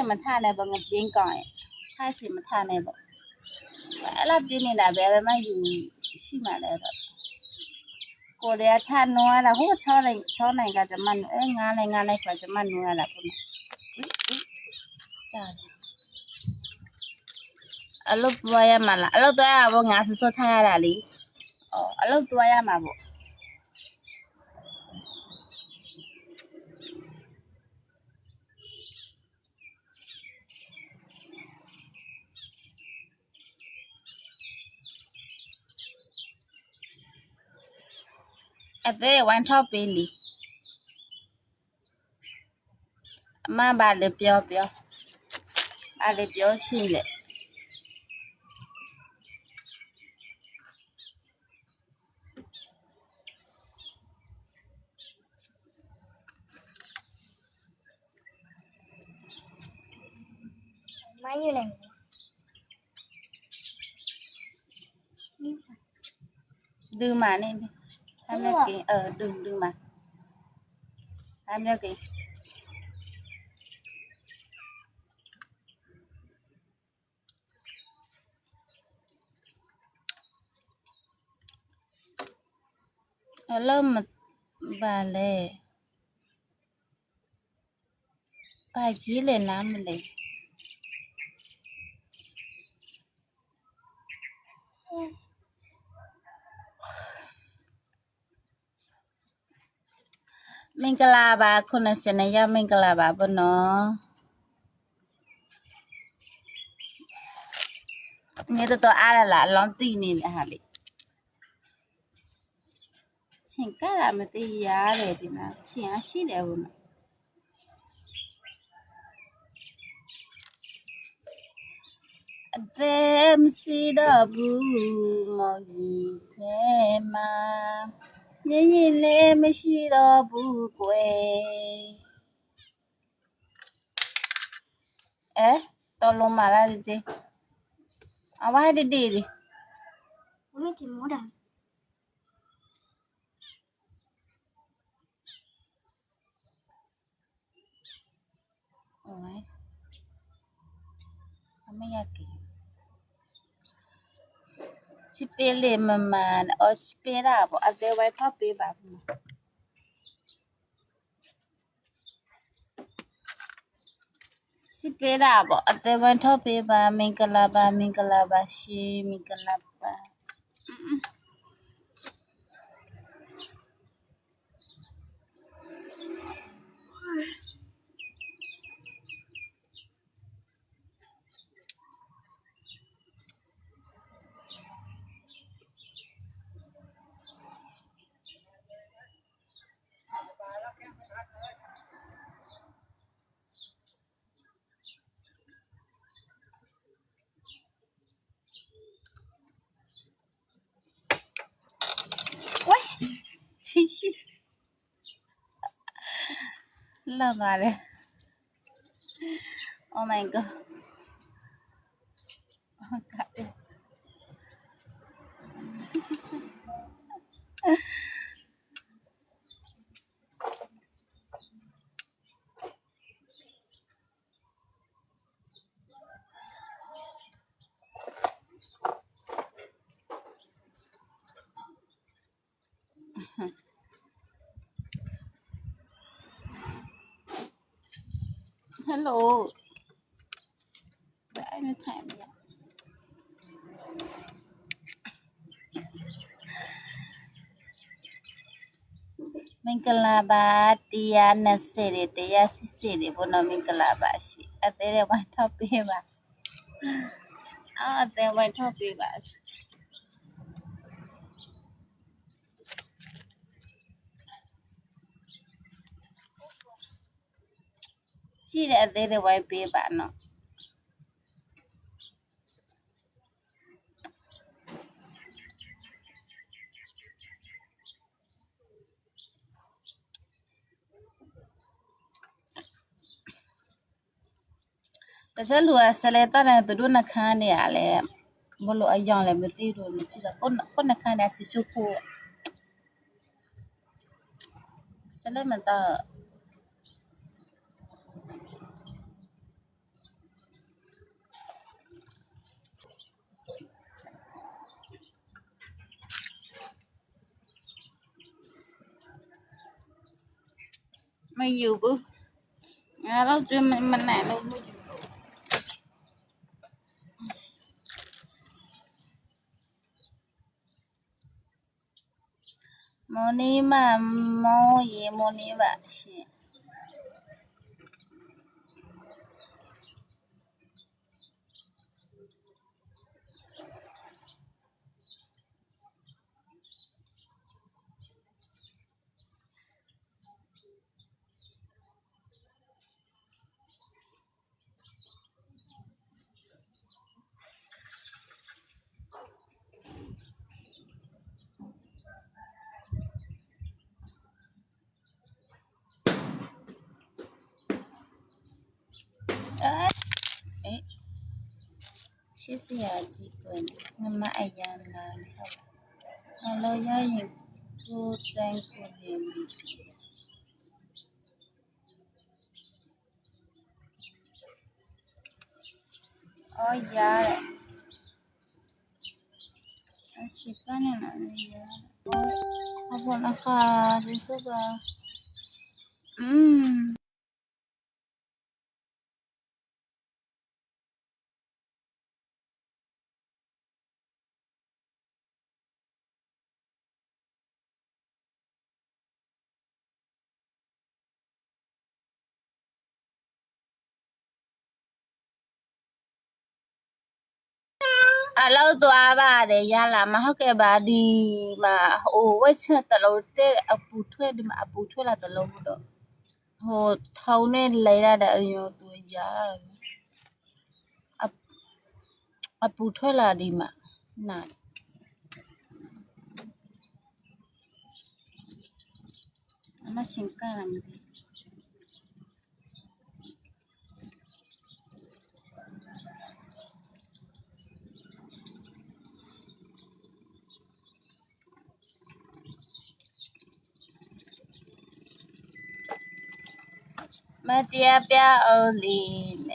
ရင်မထနဲ့ပေါ့ငပြင်းကောင်းရင်ထားစီမထနဲ့ပေါ့အဲ့လိုပြင်းနေတာပဲပဲမယူရှိမှလည်းတော့ကိုရထနွားတာဟို6နိုင်6နိုင်ကကျမအဲ9နိုင်9နိုင်ခွာကျမနွားတာပေါ့နော်ကြားတယ်အလုပ်သွားရမှာလားအလုပ်သွားရဖို့ငါဆဆောထားရတာလीအော်အလုပ်သွားရမှာပေါ့ အသေးဝမ်းထောက်ပေးလီအမဘာလေပြောပြောဘာလေပြောရှိလေမယူနိုင်ဘူးဒီမှာနေတယ် tham gia kì ờ đường đường mà. Tham gia kì hello ờ, mà bà lệ bà chỉ lệ làm lệ မင်္ဂလာပါ90နှစ်ရောက်မင်္ဂလာပါဘနော်နေတော့တော့အားရလားအလောင်းတိနေတဲ့ဟာလေးချင်းကလာမသိရတယ်ဒီမှာချင်းအရှိတယ်ဘုနော်အသက်မရှိတော့ဘူးမော်ကြီးထဲမှာ nhìn nhìn lê mê xì đô bù quê ế to lô mà là gì gì à ba đi đi đi. Mấy chị mua đằng Ôi, không biết gì ချစ်ပေးလေမမန်အော်ချစ်ပေးတာပေါ့အသေးဝဲထောက်ပေးပါဘူးချစ်ပေးတာပေါ့အသေးဝဲထောက်ပေးပါမင်္ဂလာပါမင်္ဂလာပါရှင်မင်္ဂလာပါ love it oh my god. Hello. The only time. Yeah. Mingkelabat dia ya nasi ni dia ya si si ni pun nak mingkelabat si. Ada main topi mas. Ada main topi. ရှိအသေးတဲ့ဝိုင်းထောက်ပေးပါအာအသေးဝိုင်းထောက်ပေးပါရှိကြည့်တဲ့အသေးတဲ့ဝိုင်းပေးပါနော်တခြားလူကဆလဲတက်တယ်သူတို့နှခမ်းနေရလဲဘလို့အယောင်လည်းမသိလို့မကြည့်တော့ကိုကိုနှခမ်းတဲ့ဆီချိုဖို့ဆလဲမတော့ mày nhiều bữa à, lâu chưa mình mình nè lâu mới Moni mà mô gì moni bà xì. Sisi ajibun mimma ayyamna Allah ya yin ku tanku nemi Oh ya. Asyikkan yang ada ya. Apa nak Hmm အော်ရတယ်အရှိကနေလာနေရတယ်အဘောနခါဒီစပါอืมအလောက်သွားပါတယ်ရလာမဟုတ်ကဲ့ပါဒီမှာဟိုဝက်ချက်တလုံးတဲ့အပူထွဲဒီမှာအပူထွဲလာတလုံးတော့ဟိုထောင်းနဲ့လဲရတဲ့အရောသူရအအပူထွဲလာဒီမှာနာအမရှင်ကရမဒီမတရားပြအိုလီနဲ့အခုဘယ် mà tia bia ở liền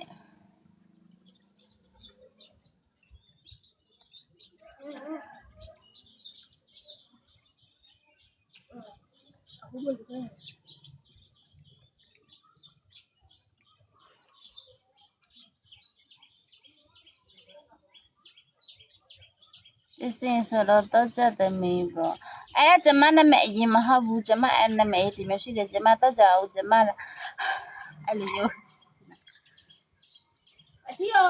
Thế xin số đó tốt cho tụi mình bỏ Ê, chả mà mẹ gì mà họ vụ chả mà em là mẹ thì mẹ suy để chả mà tốt cho chả mà အောင်ကျမအဲ့လိုမျိုးအတီရော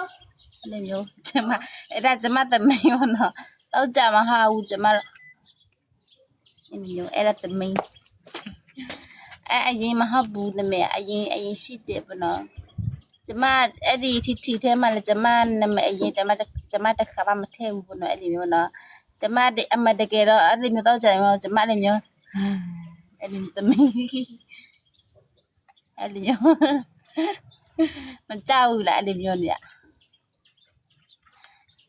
အဲ့လိုမျိုးကျမအဲ့ဒါကျမသမီးရောနော်တော့ကြမဟာဘူးကျမအဲ့လိုမျိုးအဲ့ဒါသမီးအဲ့အရင်မဟုတ်ဘူးနာမည်အရင်အရင်ရှိတယ်ပေါ့နော်ကျမအဲ့ဒီတီတီထဲမှာလည်းကျမနာမည်အရင်ကျမကျမတခါမှမထည့်ဘူးပေါ့နော်အဲ့ဒီမျိုးနော်ကျမဒီအမတကယ်တော့အဲ့ဒီမျိုးတော့ကြရင်ကျမလည်းမျိုးအဲ့ဒီသမီး အဲ့လိုမျိုးမကြောက်ဘူးလားအဲ့လိုမျိုးနေရ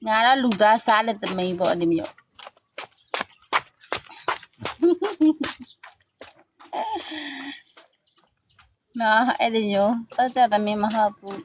ငါတော့လူသားစားတဲ့သမိန်ပေါ့အဲ့လိုမျိုးနော်အဲ့လိုမျိုးတော့ကြသမိန်မဟုတ်ဘူး